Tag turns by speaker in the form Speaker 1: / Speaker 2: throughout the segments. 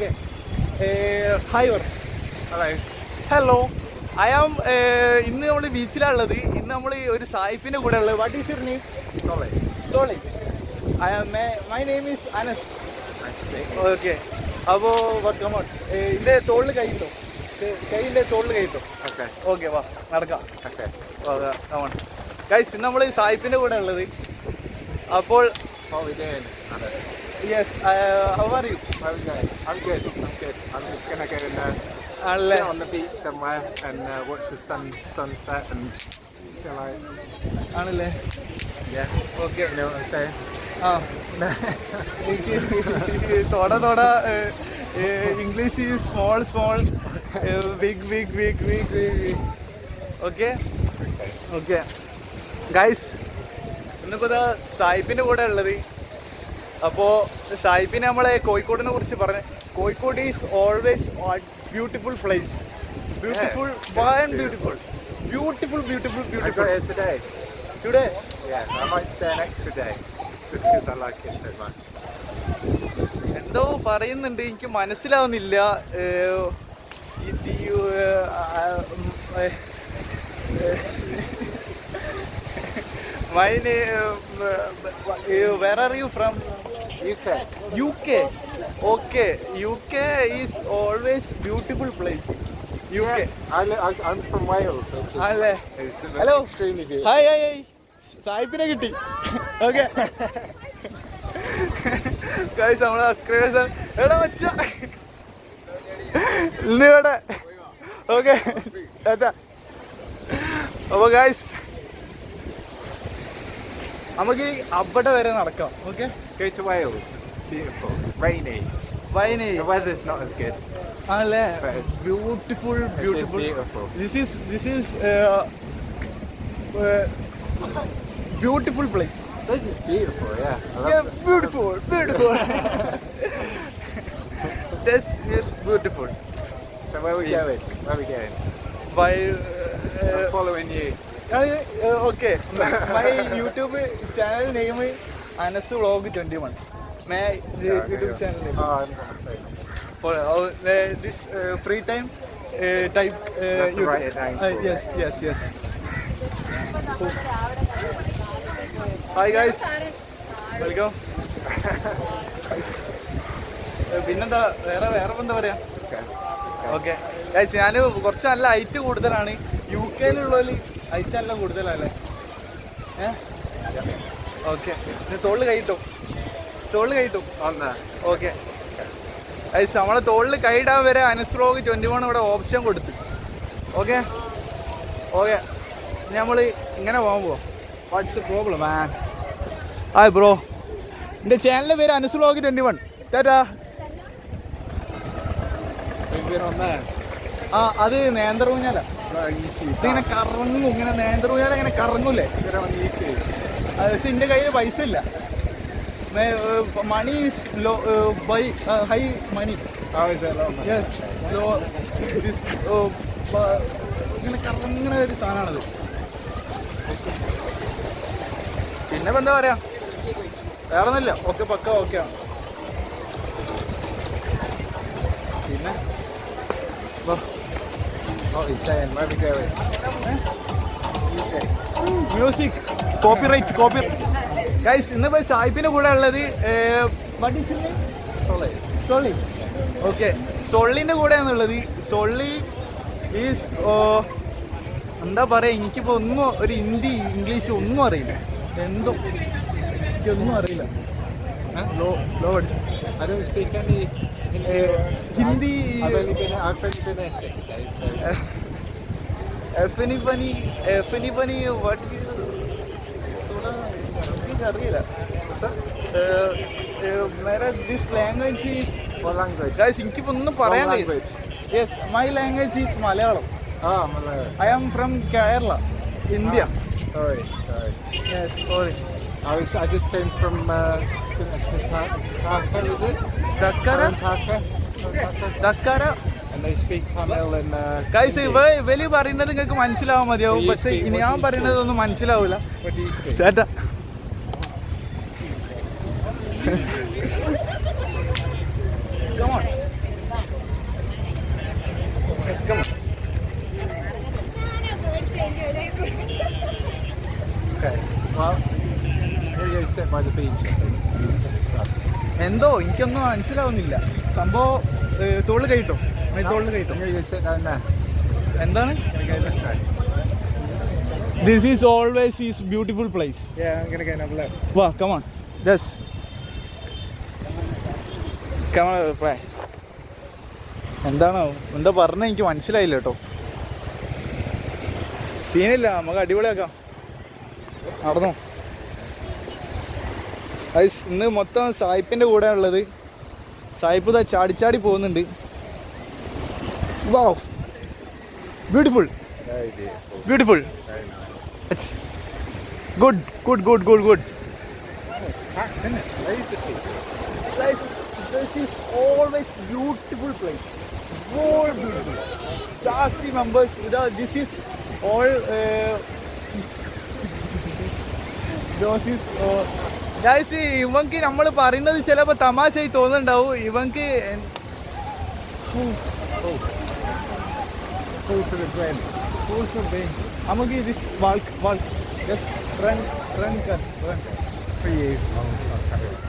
Speaker 1: Okay. Hi വർ
Speaker 2: Hello.
Speaker 1: Hello I am ഇന്ന് നമ്മൾ ബീച്ചിലാണുള്ളത്. ഇന്ന് നമ്മൾ ഒരു സായിപ്പിന്റെ കൂടെ ഉള്ളത് what
Speaker 2: is
Speaker 1: your name Solly. Solly I am my
Speaker 2: name is Anas.
Speaker 1: Okay. അപ്പോൾ കമോൺ ഇതിന്റെ തോളിൽ കൈയിട്ടോ കൈയിന്റെ തോളിൽ കൈയിട്ടോ
Speaker 2: ഓക്കെ.
Speaker 1: ഓക്കെ വാ. നടക്കാം.
Speaker 2: ഓക്കെ.
Speaker 1: കമോൺ ഗൈസ് ഇന്ന് നമ്മൾ ഈ സായിപ്പിന്റെ കൂടെ ഉള്ളത് അപ്പോൾ
Speaker 2: we doing,
Speaker 1: uh,
Speaker 2: how are you? I'm good. I'm good. I'm good. I'm just gonna go and uh,
Speaker 1: ആണല്ലേ
Speaker 2: sit on the beach somewhere and uh, watch the sun sunset and chill out.
Speaker 1: ആണല്ലേ
Speaker 2: Yeah.
Speaker 1: Okay
Speaker 2: You know what I'm
Speaker 1: എനിക്ക് തോട തോട English ഈ small small big big big big big okay
Speaker 2: Okay.
Speaker 1: Okay guys ഇന്നിപ്പോൾ സായിപ്പിന്റെ കൂടെ ഉള്ളത് അപ്പോൾ സായിപ്പിനെ നമ്മളെ കോഴിക്കോടിനെ കുറിച്ച് പറഞ്ഞു Kozhikode is always beautiful place beautiful
Speaker 2: beautiful beautiful
Speaker 1: beautiful
Speaker 2: beautiful. Today
Speaker 1: എന്തോ പറയുന്നുണ്ട് എനിക്ക് മനസ്സിലാവുന്നില്ല. ഏഹ്, ഇത് ആർ യു ആ, place. UK.
Speaker 2: Yeah. I li- I, I'm from Wales, which is
Speaker 1: അല്ലേ
Speaker 2: beautiful.
Speaker 1: ഹായ് ഹായ് ഹായ് സായിപ്പിനെ കിട്ടി ഓക്കെ ഗൈസ് നമ്മളെ സബ്സ്ക്രൈബേഴ്സ് എടാ വച്ച ഇന്നിവിടെ ഓക്കെ അതാ അപ്പോൾ ഗൈസ് നമുക്ക് അവിടെ വരെ നടക്കാം okay
Speaker 2: Go to Wales. It's beautiful. Rainy.
Speaker 1: വൈനി
Speaker 2: The weather's not as good.
Speaker 1: ആണല്ലേ
Speaker 2: But it's-
Speaker 1: beautiful
Speaker 2: It is
Speaker 1: beautiful
Speaker 2: beautiful.
Speaker 1: This is this is beautiful place
Speaker 2: This is beautiful, yeah. I love
Speaker 1: Yeah,
Speaker 2: it.
Speaker 1: beautiful, beautiful. this is beautiful.
Speaker 2: So where are we
Speaker 1: Yeah.
Speaker 2: going? Where are we going?
Speaker 1: By
Speaker 2: I'm
Speaker 1: uh,
Speaker 2: following you.
Speaker 1: uh, okay, my YouTube channel name is Anas Vlog 21. My
Speaker 2: Yeah,
Speaker 1: YouTube
Speaker 2: yeah.
Speaker 1: channel name.
Speaker 2: Anas vlog twenty one.
Speaker 1: May YouTube ചാനലിൽ for this free time type yes hi guys welcome പിന്നെന്താ വേറെ വേറെ എന്താ പറയാ? Okay guys ഞാൻ കുറച്ച് നല്ല height കൂടുതലാണ്. യു കെയിലുള്ളതിൽ ഹൈറ്റ് നല്ല കൂടുതലല്ലേ? ഏഹ് ഓക്കെ തോളിൽ കൈയിട്ടു തോളിൽ കൈയിട്ടു. ഓക്കെ ഗൈസ് നമ്മളെ തോളിൽ കൈയിടാൻ വരെ അനസ്ലോഗ് ട്വന്റി വൺ ഇവിടെ ഓപ്ഷൻ കൊടുത്തു. ഓക്കെ ഓക്കെ നമ്മൾ ഇങ്ങനെ പോകാൻ പോവാം. വാട്ട്സ് പ്രോബ്ലം ആ ഹായ് ബ്രോ എന്റെ ചാനലിന്റെ പേര് അനസ്ലോഗ് ട്വന്റി വൺ ചേട്ടാ. ആ അത് നേന്ത്രൂഞ്ഞാല. ഇങ്ങനെ കറങ്ങും ഇങ്ങനെ നേന്ത്രൂഞ്ഞാല ഇങ്ങനെ കറങ്ങൂലേ പക്ഷെ എന്റെ കയ്യിൽ പൈസ ഇല്ല. Money is
Speaker 2: low by high money?
Speaker 1: Yes low this ഇങ്ങനെ കറങ്ങണ ഒരു സാധനമാണത്. പിന്നെ ഇപ്പൊ എന്താ പറയാ? വേറെ ഒന്നുമില്ല ഓക്കെ പക്ക ഓക്കെ ആണ്.
Speaker 2: പിന്നെ? are we
Speaker 1: music copyright copy guys ഇന്നിപ്പോ സായിപ്പിന്റെ കൂടെ ഉള്ളത് what is
Speaker 2: Solid.
Speaker 1: Solly. Okay സൊള്ളിന്റെ കൂടെയാണുള്ളത് സൊള്ളി ഈസ് എന്താ പറയാ എനിക്കിപ്പോ ഒന്നും ഒരു ഹിന്ദി ഇംഗ്ലീഷ് ഒന്നും അറിയില്ല. എന്തും. എനിക്കൊന്നും അറിയില്ല. ലോ ലോ
Speaker 2: any
Speaker 1: ഹിന്ദി എഫനി പനി എഫനി പനി വട്ട്
Speaker 2: എനിക്ക് അറിയില്ല.
Speaker 1: ദിസ് ലാംഗ്വേജ് ഈസ് ലാംഗ്വേജ് എനിക്കിപ്പോ ഒന്നും പറയാൻ
Speaker 2: language
Speaker 1: yes my language
Speaker 2: is Malayalam
Speaker 1: I am from Kerala India
Speaker 2: sorry sorry I came from
Speaker 1: ദക്കര വലിയ പറയുന്നത് നിങ്ങൾക്ക് മനസ്സിലാവാൻ മതിയാവും. പക്ഷെ ഞാൻ പറയുന്നത് ഒന്നും
Speaker 2: മനസ്സിലാവൂല.
Speaker 1: ചേട്ടാ എന്തോ എനിക്കൊന്നും മനസ്സിലാവുന്നില്ല. സംഭവം
Speaker 2: തോൾ കഴിട്ടോ തോൾ കഴിട്ടോ
Speaker 1: എന്താണ്?
Speaker 2: This is always is beautiful place
Speaker 1: വാ കമാൺ ദസ് കമാ പ്ലേസ് എന്താണോ എന്താ പറഞ്ഞ എനിക്ക് മനസ്സിലായില്ല കേട്ടോ. സീനില്ല നമുക്ക് അടിപൊളിയാക്കാം. നടന്നു ഐസ് ഇന്ന് മൊത്തം സായിപ്പിന്റെ കൂടെ ഉള്ളത് സായിപ്പ് ഇതാ ചാടിച്ചാടി പോകുന്നുണ്ട്.
Speaker 2: Wow beautiful beautiful good
Speaker 1: good good good good beautiful place ജാസ്തി members ഇതാ this is all Uh, guys, ഇവൻക്ക് നമ്മൾ പറയുന്നത് ചിലപ്പോൾ തമാശയായി തോന്നുന്നുണ്ടാവും ഇവൻക്ക്. നമുക്ക്.
Speaker 2: For you, I'll, I'll carry on.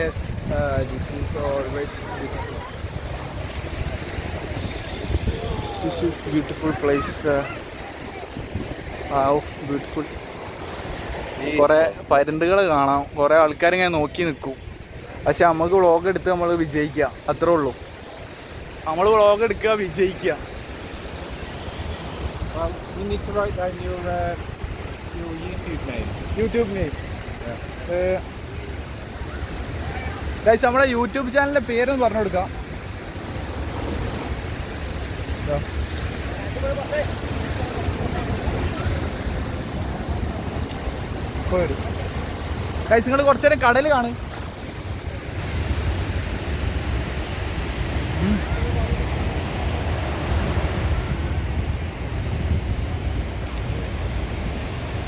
Speaker 1: Yes, uh, this is always beautiful. This is beautiful place. Uh, wow, beautiful. കുറെ പരുന്തുകൾ കാണാം. കുറെ ആൾക്കാർ ഇങ്ങനെ നോക്കി നിൽക്കും പക്ഷെ നമുക്ക് വ്ളോഗ് എടുത്ത് നമ്മൾ വിജയിക്കുക അത്രേ ഉള്ളൂ. നമ്മൾ വ്ളോഗ് എടുക്കുക വിജയിക്കുക
Speaker 2: Well, you need to write down your uh, your YouTube name.
Speaker 1: YouTube name guys നമ്മുടെ യൂട്യൂബ് ചാനലിന്റെ പേരൊന്ന് പറഞ്ഞു കൊടുക്കാം. ഇതാ. ഗൈസ് നിങ്ങൾ കുറച്ചു നേരം കടൽ കാണും.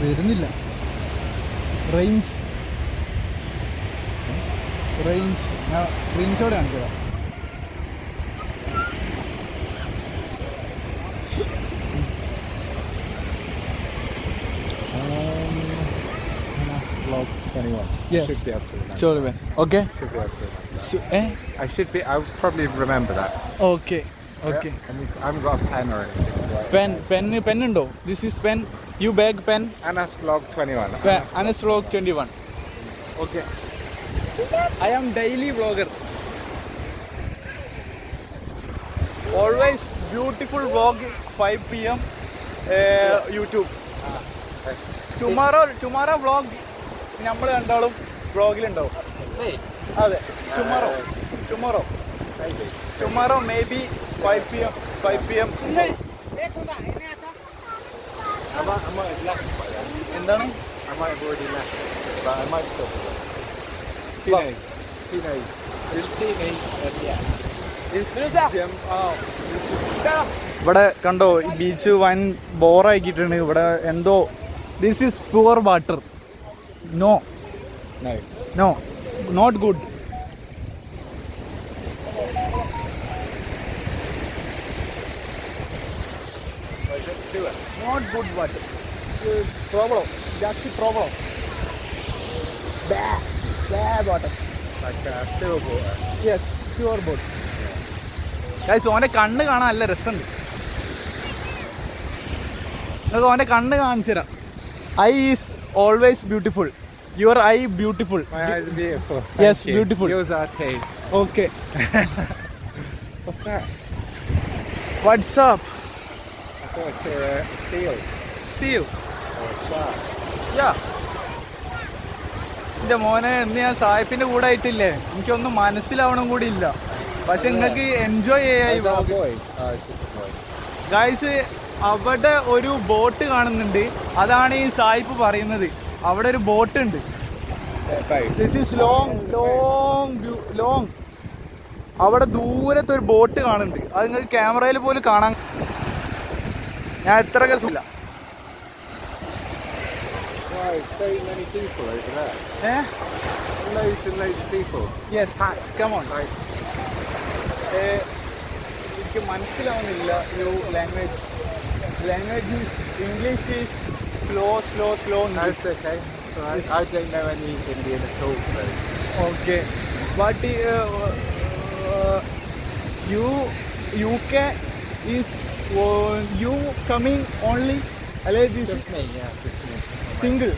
Speaker 1: വരുന്നില്ല. റേഞ്ച് റേഞ്ച് ഞാൻ സ്ക്രീൻഷോട്ട് കാണിച്ചതാ
Speaker 2: 21.
Speaker 1: Yes.
Speaker 2: Should be able to
Speaker 1: man. Okay.
Speaker 2: Should be to
Speaker 1: eh?
Speaker 2: I should be. I'll probably remember that.
Speaker 1: Okay. Okay.
Speaker 2: Yeah, I haven't got a pen or anything. Pen,
Speaker 1: pen, pen, no. This is pen. You bag pen.
Speaker 2: Anas vlog 21.
Speaker 1: Pen, Anas vlog 21. Okay. I am daily vlogger. Always beautiful vlog 5 p.m. Uh, YouTube. Ah, tomorrow, tomorrow vlog നമ്മൾ രണ്ടാളും ബ്ലോഗിലുണ്ടാവും അതെ. Tomorrow tomorrow
Speaker 2: tomorrow maybe five P M five P M
Speaker 1: എന്താണ്? ഇവിടെ കണ്ടോ ഈ beach വൻ ബോറായിട്ടാണ് ഇവിടെ എന്തോ this is pure water
Speaker 2: no
Speaker 1: No.
Speaker 2: No not good?
Speaker 1: Not good water problem ജാസ്തി problem
Speaker 2: bad water sewer water.
Speaker 1: Yes pure boat guys ഓന്റെ കണ്ണ് കാണാൻ നല്ല രസമുണ്ട്. നിങ്ങൾക്ക് ഓന്റെ കണ്ണ് കാണിച്ചു തരാം
Speaker 2: eyes always beautiful. Your eye
Speaker 1: beautiful.
Speaker 2: Yes beautiful. Okay
Speaker 1: WhatsApp എന്റെ മോനെ ഇന്ന് ഞാൻ സായിപ്പിന്റെ കൂടെ ആയിട്ടില്ലേ? എനിക്കൊന്നും മനസ്സിലാവണം കൂടി ഇല്ല. പക്ഷെ നിങ്ങൾക്ക് എൻജോയ് ചെയ്യായി ഗായ്സ് അവിടെ ഒരു ബോട്ട് കാണുന്നുണ്ട്. അതാണ് ഈ സായിപ്പ് പറയുന്നത്. അവിടെ ഒരു ബോട്ട് ഉണ്ട്. This is long long long അവിടെ ദൂരത്ത് ഒരു ബോട്ട് കാണുന്നുണ്ട്. അത് നിങ്ങൾക്ക് ക്യാമറയിൽ പോലും കാണാൻ ഞാൻ എത്ര കസില്ല എനിക്ക് മനസ്സിലാവുന്നില്ല you language language is English is slow slow slow
Speaker 2: no, okay. It's all right. I don't know any Indian at all, so.
Speaker 1: Okay what you U K is you coming only അല്ലെ
Speaker 2: Just me, yeah, just me.
Speaker 1: Single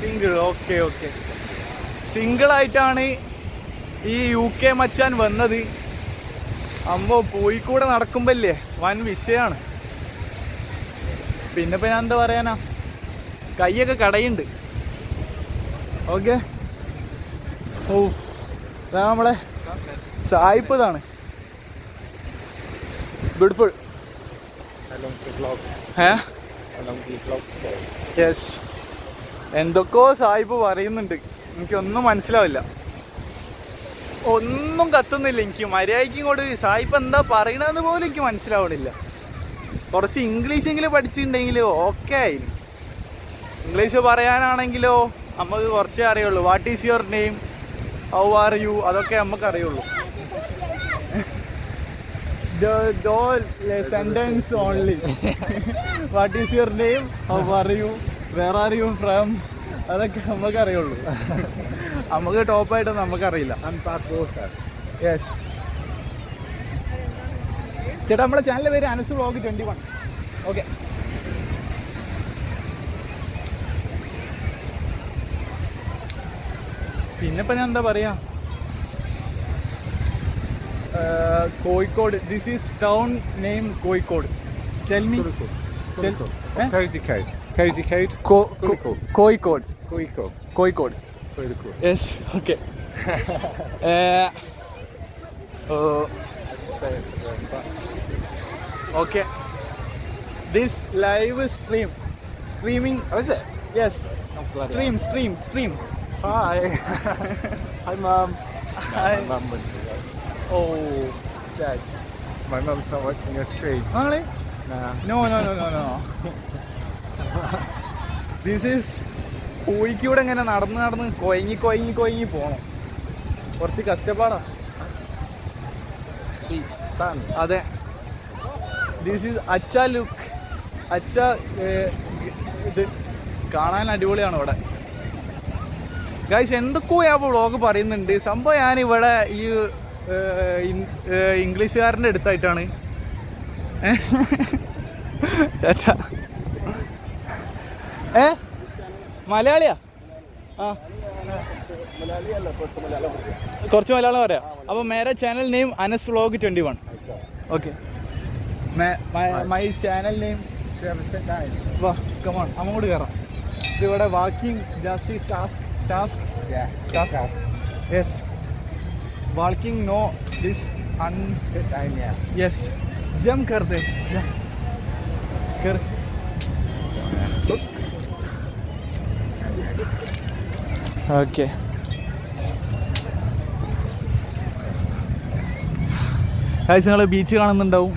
Speaker 1: single okay okay single ആയിട്ടാണ് ഈ U K മച്ചാൻ വന്നത്. അമ്മ പോയിക്കൂടെ നടക്കുമ്പല്ലേ? വൻ വിഷയമാണ് പിന്നെ ഇപ്പൊ ഞാൻ എന്താ പറയാനാ? കൈയൊക്കെ കടയുണ്ട്. ഓക്കെ? ഓ അതാണ് നമ്മളെ സായിപ്പതാണ്. ബ്യൂട്ടിഫുൾ? യെസ് എന്തൊക്കെയോ സായിപ്പ് പറയുന്നുണ്ട്. എനിക്കൊന്നും മനസ്സിലാവില്ല. ഒന്നും കത്തുന്നില്ല എനിക്ക്. മര്യാദയ്ക്ക് ഇങ്ങോട്ട് സായിപ്പ് എന്താ പറയണതെന്ന് പോലും എനിക്ക് മനസ്സിലാവണില്ല. കുറച്ച് ഇംഗ്ലീഷെങ്കിലും പഠിച്ചിട്ടുണ്ടെങ്കിൽ ഓക്കെ ആയിരുന്നു ഇംഗ്ലീഷ് പറയാനാണെങ്കിലോ നമുക്ക് കുറച്ചേ അറിയുള്ളൂ. What is your name how are you അതൊക്കെ നമുക്ക് അറിയുള്ളൂ sentence only what is your name how are you where are you from അതൊക്കെ നമുക്ക് അറിയുള്ളൂ നമുക്ക് ടോപ്പായിട്ട് നമുക്കറിയില്ല. യെസ് ചേട്ടാ നമ്മുടെ ചാനലിന്റെ പേര് Anas vlog twenty one okay പിന്നെ ഇപ്പം ഞാൻ എന്താ പറയാ? ഏർ, Kozhikode. This is town name Kozhikode. Kozhikode. Kozhikode.
Speaker 2: cool. Yes
Speaker 1: okay Say live stream, streaming.
Speaker 2: Oh, is it?
Speaker 1: Yes.
Speaker 2: Oh, bloody
Speaker 1: Stream, stream, stream.
Speaker 2: Hi. Hi, mom.
Speaker 1: Hi.
Speaker 2: My.
Speaker 1: Oh,
Speaker 2: mum's not watching your stream.
Speaker 1: Really?
Speaker 2: Nah.
Speaker 1: No, no, no, no, no. This is Kozhikode ഇങ്ങനെ നടന്ന് നടന്ന് കൊയങ്ങി കൊയങ്ങി കൊയങ്ങി പോണം കുറച്ച് കഷ്ടപ്പാടാ
Speaker 2: Beach. Sun.
Speaker 1: അതെ ദിസ് ഈസ് അച്ച ലുക്ക് അച്ച ഇത് കാണാൻ അടിപൊളിയാണ് ഇവിടെ. ഗൈസ് എന്തൊക്കെയോ ഞാൻ വ്ളോഗ് പറയുന്നുണ്ട്. സംഭവം ഞാൻ ഇവിടെ ഈ ഇംഗ്ലീഷുകാരന്റെ അടുത്തായിട്ടാണ്. ഏ? മലയാളിയാ? ആ. കുറച്ച് മലയാളം പറയാം. അപ്പോൾ മേരെ channel name Anas vlog twenty
Speaker 2: one okay my channel name?
Speaker 1: വാ കമോൺ അങ്ങോട്ട് കയറാം ഇത് ഇവിടെ walking ജാസ്തി task
Speaker 2: task.
Speaker 1: Yes walking no this അൺ. യെസ് ജം കർ ദേ ജം കർ ഓക്കെ കാഴ്ച നിങ്ങൾ ബീച്ച് കാണുന്നുണ്ടാവും.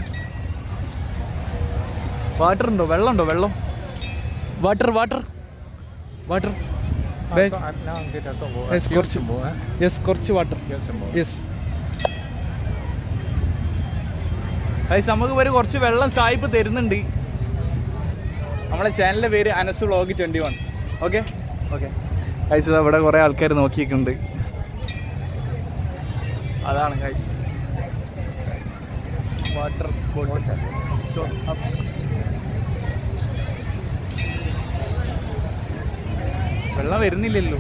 Speaker 1: വാട്ടർ ഉണ്ടോ വെള്ളം? ഉണ്ടോ വെള്ളം വാട്ടർ. വാട്ടർ വാട്ടർ കുറച്ച്. യെസ് കുറച്ച് വാട്ടർ? യെസ് ഗൈസ് നമുക്ക് കുറച്ച് വെള്ളം സായിപ്പ് തരുന്നുണ്ട്. നമ്മളെ ചാനലിന്റെ പേര് Anas vlog twenty one okay okay guys ഇതാ ഇവിടെ കുറേ ആൾക്കാർ നോക്കിയിട്ടുണ്ട്. അതാണ് ഗൈസ് വാട്ടർ
Speaker 2: Water.
Speaker 1: ഏ? വരുന്നില്ലല്ലോ.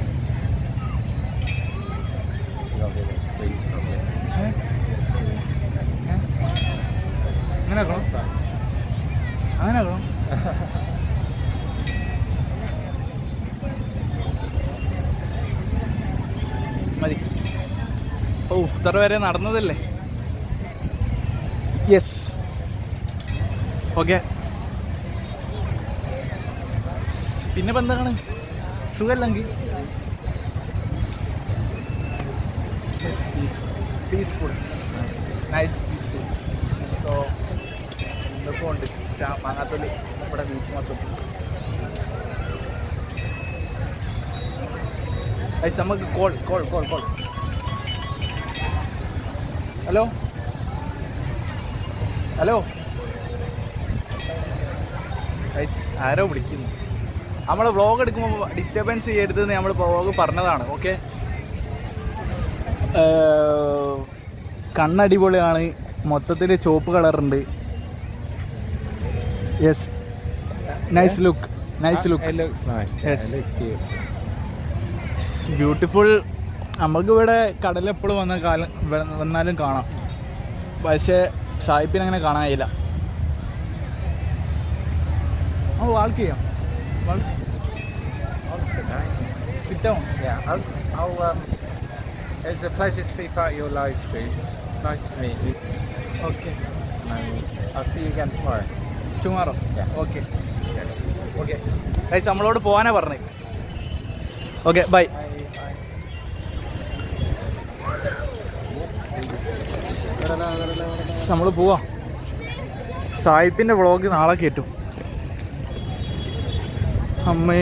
Speaker 1: ആക്കണോ അങ്ങനെ മതി. വരെ നടന്നതല്ലേ? യെസ് ഓക്കെ പിന്നെ ബന്ധമാണ് സുഖമല്ലെങ്കിൽ പീസ്ഫുൾ നൈസ് പീസ്ഫുൾ സോ എന്തൊക്കെ ഉണ്ട്. മാങ്ങാത്തൊലി. ഇവിടെ ബീച്ച് മൊത്തം. നമുക്ക് call call call call hello hello ആരോ വിളിക്കുന്നു. നമ്മൾ വ്ളോഗ് എടുക്കുമ്പോൾ ഡിസ്റ്റർബൻസ് ചെയ്യരുത് എന്ന് നമ്മൾ വ്ളോഗ് പറഞ്ഞതാണ് ഓക്കെ കണ്ണടിപൊളിയാണ്. മൊത്തത്തിൽ ചുവപ്പ് കളറുണ്ട്. Yes
Speaker 2: nice look nice look.
Speaker 1: Beautiful നമുക്ക് ഇവിടെ കടലെപ്പോഴും വന്ന കാലം വന്നാലും കാണാം. പക്ഷേ സായിപ്പിനെ അങ്ങനെ കാണാൻ കഴിയില്ല ആ വാൾക്ക് ചെയ്യാം
Speaker 2: Honestly, no.
Speaker 1: Down
Speaker 2: Yeah, I'll, I'll um, it's a pleasure to be part of your live stream. It's nice to meet you.
Speaker 1: Okay.
Speaker 2: And I'll see you again tomorrow.
Speaker 1: Tomorrow.
Speaker 2: Yeah.
Speaker 1: Okay. Okay guys നമ്മളോട് പോകാനാ പറഞ്ഞത് okay bye നമ്മൾ പോവാം സായിപ്പിന്റെ vlog നാളെ കേട്ടു അമ്മേ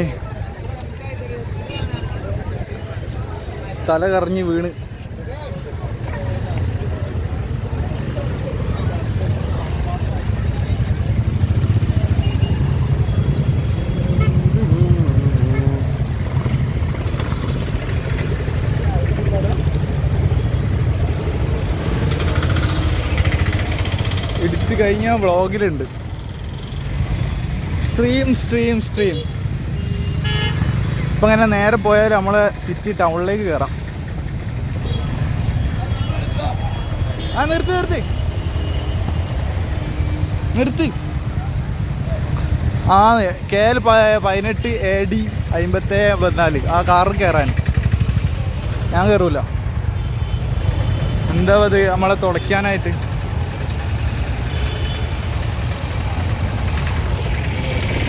Speaker 1: തല കറങ്ങി വീണ്. ഇടിച്ച് കഴിഞ്ഞ വ്ളോഗിലുണ്ട്. സ്ട്രീം സ്ട്രീം സ്ട്രീം ഇപ്പം അങ്ങനെ നേരെ പോയാൽ നമ്മളെ സിറ്റി ടൗണിലേക്ക് കയറാം ആ നിർത്തി നിർത്തി. നിർത്തി. ആ കെ എൽ പതിനെട്ട് എ ഡി അമ്പത്തേഴ് പതിനാല്. ആ കാറിൽ കയറാൻ ഞാൻ കയറൂല എന്താ അത് നമ്മളെ തുടയ്ക്കാനായിട്ട്?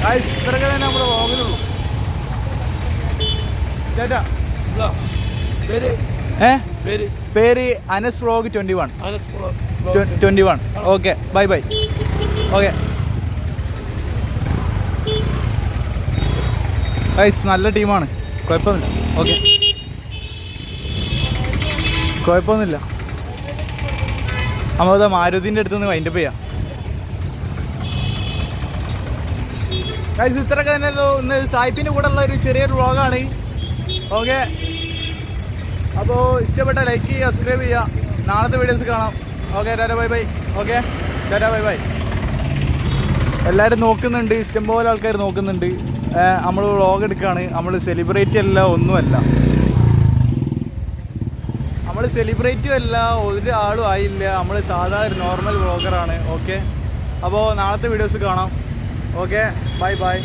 Speaker 1: ആ ഇത്രയൊക്കെ തന്നെ നമ്മുടെ വ്ളോഗിലുള്ളൂ ചേട്ടാ. ഏ? പേര്? Anas vlog twenty one. Twenty one. Okay bye bye. Okay. Guys നല്ല ടീമാണ്. കുഴപ്പമൊന്നുമില്ല. ഓക്കെ. കുഴപ്പമൊന്നുമില്ല. നമ്മളത് മാരുതിന്റെ അടുത്ത് നിന്ന് വൈൻഡപ്പ് ചെയ്യാം. ഗൈസ് ഇത്രയൊക്കെ തന്നെ. ഇന്ന് സായിപ്പിന്റെ കൂടെ ഉള്ള ഒരു ചെറിയൊരു വ്ളോഗാണ്. ഓക്കെ. അപ്പോൾ ഇഷ്ടപ്പെട്ട ലൈക്ക് ചെയ്യുക സബ്സ്ക്രൈബ് ചെയ്യുക. നാളത്തെ വീഡിയോസ് കാണാം. Okay tata bye bye. Okay tata bye bye. എല്ലാവരും നോക്കുന്നുണ്ട്. ഇഷ്ടംപോലെ ആൾക്കാർ നോക്കുന്നുണ്ട്. നമ്മൾ വ്ളോഗ് എടുക്കുകയാണ് നമ്മൾ സെലിബ്രേറ്റ് അല്ല ഒന്നുമല്ല. നമ്മൾ സെലിബ്രേറ്റും അല്ല ഒരു ആളും ആയില്ല. നമ്മൾ സാധാ ഒരു നോർമൽ വ്ളോഗറാണ് ഓക്കെ അപ്പോൾ നാളത്തെ വീഡിയോസ് കാണാം. Okay bye by